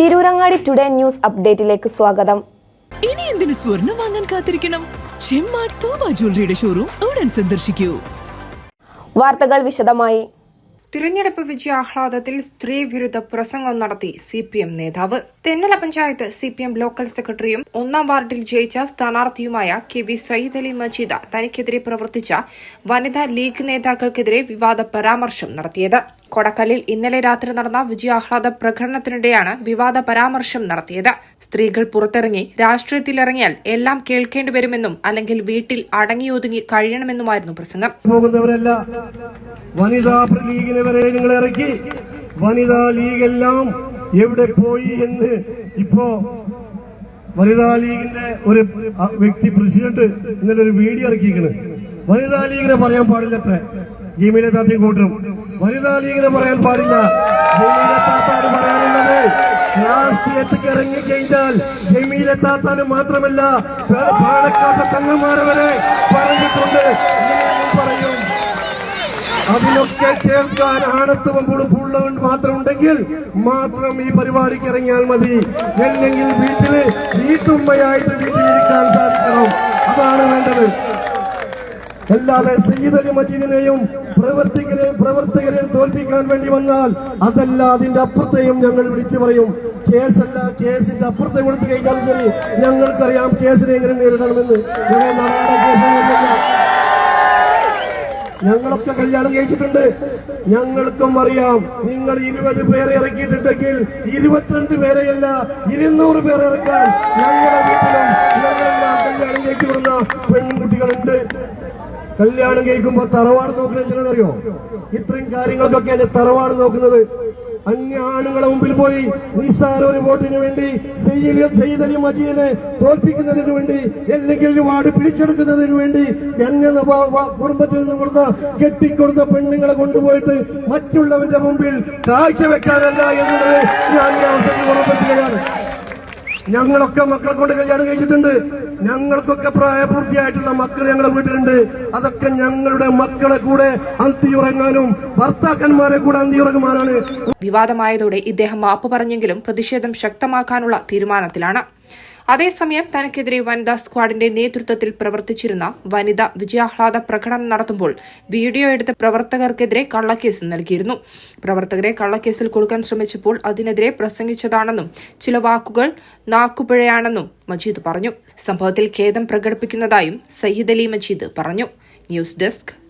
Tirurangadi today news അപ്ഡേറ്റിലേക്ക് സ്വാഗതം. ഇനി എന്തിനു സ്വർണം വാങ്ങാൻ കാത്തിരിക്കണം? ചെമ്മാർ തോമ ജ്വല്ലറിയുടെ ഷോറൂം ഉടൻ സന്ദർശിക്കൂ. വാർത്തകൾ വിശദമായി. തിരഞ്ഞെടുപ്പ് വിജയാഹ്ലാദത്തിൽ സ്ത്രീ വിരുദ്ധ പ്രസംഗം നടത്തി സി പി എം നേതാവ്. Thennala panchayat C P M local സെക്രട്ടറിയും ഒന്നാം വാർഡിൽ ജയിച്ച സ്ഥാനാർത്ഥിയുമായ കെ വി സയ്യിദ് അലി മജീദ തനിക്കെതിരെ പ്രവർത്തിച്ച വനിതാ ലീഗ് നേതാക്കൾക്കെതിരെ വിവാദ പരാമർശം നടത്തിയത്. കൊടക്കല്ലിൽ ഇന്നലെ രാത്രി നടന്ന വിജയാഹ്ലാദ പ്രകടനത്തിനിടെയാണ് വിവാദ പരാമർശം നടത്തിയത്. സ്ത്രീകൾ പുറത്തിറങ്ങി രാഷ്ട്രീയത്തിലിറങ്ങിയാൽ എല്ലാം കേൾക്കേണ്ടി വരുമെന്നും അല്ലെങ്കിൽ വീട്ടിൽ അടങ്ങിയൊതുങ്ങി കഴിയണമെന്നുമായിരുന്നു പ്രസംഗം. വനിതാ ലീഗിനെ വരെ നിങ്ങൾ ഇറക്കി. വനിതാ എവിടെ പോയി എന്ന് ഇപ്പോ വനിതാ ലീഗിന്റെ ഒരു വ്യക്തി പ്രസിഡന്റ് ഇന്നലെ ഒരു വീഡിയോ ഇറക്കിയിരിക്കുന്നത് വനിതാ ലീഗിനെ പറയാൻ പാടില്ല ജമീലെ താത്തി കൂട്ടും. വനിതാ ലീഗിനെ പറയാൻ പാടില്ല. ജമീലെ താത്താണ് പറയാനുള്ളത്. രാഷ്ട്രീയത്തിൽ ഇറങ്ങിക്കഴിഞ്ഞാൽ ജമീലെ താത്താന് മാത്രമല്ല പാലക്കാട്ടെ തങ്ങന്മാരെ വരെ പറഞ്ഞിട്ടുണ്ട്. പറയും. അതിനൊക്കെ കേൾക്കാൻ ആണത്വം പുളിപ്പുള്ളവൻ മാത്രം ഉണ്ടെങ്കിൽ മാത്രം ഈ പരിപാടിക്ക് ഇറങ്ങിയാൽ മതി. അല്ലെങ്കിൽ വീട്ടിൽ വീട്ടുമ്മയായിട്ട് വീട്ടിലിരിക്കാൻ സാധിക്കണം. അതാണ് വേണ്ടത്. അല്ലാതെ സയ്യിദ് അലി മജീദിനെയും പ്രവർത്തകരെ പ്രവർത്തകരെയും തോൽപ്പിക്കാൻ വേണ്ടി വന്നാൽ അതല്ല അതിന്റെ അപ്പുറത്തെയും ഞങ്ങൾ വിളിച്ചു പറയും. കേസല്ല കേസിന്റെ അപ്പുറത്തെ കൊടുത്തു കഴിഞ്ഞാൽ ശരി. ഞങ്ങൾക്കറിയാം കേസിനെ എങ്ങനെ നേരിടണമെന്ന്. ഞങ്ങളൊക്കെ കല്യാണം കഴിച്ചിട്ടുണ്ട്. ഞങ്ങൾക്കും അറിയാം നിങ്ങൾ ഇരുപത് പേരെ ഇറക്കിയിട്ടുണ്ടെങ്കിൽ ഇരുപത്തിരണ്ട് പേരെയല്ല ഇരുന്നൂറ് പേരെ ഇറക്കാൻ ഞങ്ങളുടെ വീട്ടിലും കല്യാണം കഴിച്ചു കൊടുന്ന പെൺകുട്ടികളുണ്ട്. കല്യാണം കഴിക്കുമ്പോ തറവാട് നോക്കുന്നത് എന്തിനാണെന്നറിയോ ഇത്രയും കാര്യങ്ങൾക്കൊക്കെ കാര്യങ്ങൾക്കൊക്കെയാണ് തറവാട് നോക്കുന്നത്. അന്യ ആണുങ്ങളെ മുമ്പിൽ പോയി നിസ്സാര ഒരു വോട്ടിന് വേണ്ടി സയ്യിദ് മജീദിനെ തോൽപ്പിക്കുന്നതിന് വേണ്ടി അല്ലെങ്കിൽ ഒരു വാർഡ് പിടിച്ചെടുക്കുന്നതിന് വേണ്ടി എന്നെ കുടുംബത്തിൽ നിന്ന് കൊടുത്ത കെട്ടിക്കൊടുത്ത പെണ്ണുങ്ങളെ കൊണ്ടുപോയിട്ട് മറ്റുള്ളവരുടെ മുമ്പിൽ കാഴ്ചവെക്കാനല്ല എന്നുള്ളത് ഞാൻ ഈ അവസരത്തിൽ ഉറപ്പെടുത്തുകയാണ് ഞങ്ങളൊക്കെ മക്കളെ കൊണ്ട് കല്യാണം കഴിച്ചിട്ടുണ്ട്. ഞങ്ങൾക്കൊക്കെ പ്രായപൂർത്തിയായിട്ടുള്ള മക്കൾ ഞങ്ങളുടെ വീട്ടിലുണ്ട്. അതൊക്കെ ഞങ്ങളുടെ മക്കളെ കൂടെ അന്തിയുറങ്ങാനും ഭർത്താക്കന്മാരെ കൂടെ അന്തിയുറങ്ങുവാനാണ്. വിവാദമായതോടെ ഇദ്ദേഹം മാപ്പ് പറഞ്ഞെങ്കിലും പ്രതിഷേധം ശക്തമാക്കാനുള്ള തീരുമാനത്തിലാണ്. അതേസമയം തനിക്കെതിരെ വനിതാ സ്ക്വാഡിന്റെ നേതൃത്വത്തിൽ പ്രവർത്തിച്ചിരുന്ന വനിത വിജയാഹ്ലാദ പ്രകടനം നടത്തുമ്പോൾ വീഡിയോ എടുത്ത പ്രവർത്തകർക്കെതിരെ കള്ളക്കേസ് നൽകിയിരുന്നു. പ്രവർത്തകരെ കള്ളക്കേസിൽ കൊടുക്കാൻ ശ്രമിച്ചപ്പോൾ അതിനെതിരെ പ്രസംഗിച്ചതാണെന്നും ചില വാക്കുകൾ നാക്കുപിഴയാണെന്നും മജീദ് പറഞ്ഞു. സംഭവത്തിൽ ഖേദം പ്രകടിപ്പിക്കുന്നതായും സയ്യിദ് അലി മജീദ് പറഞ്ഞു. News desk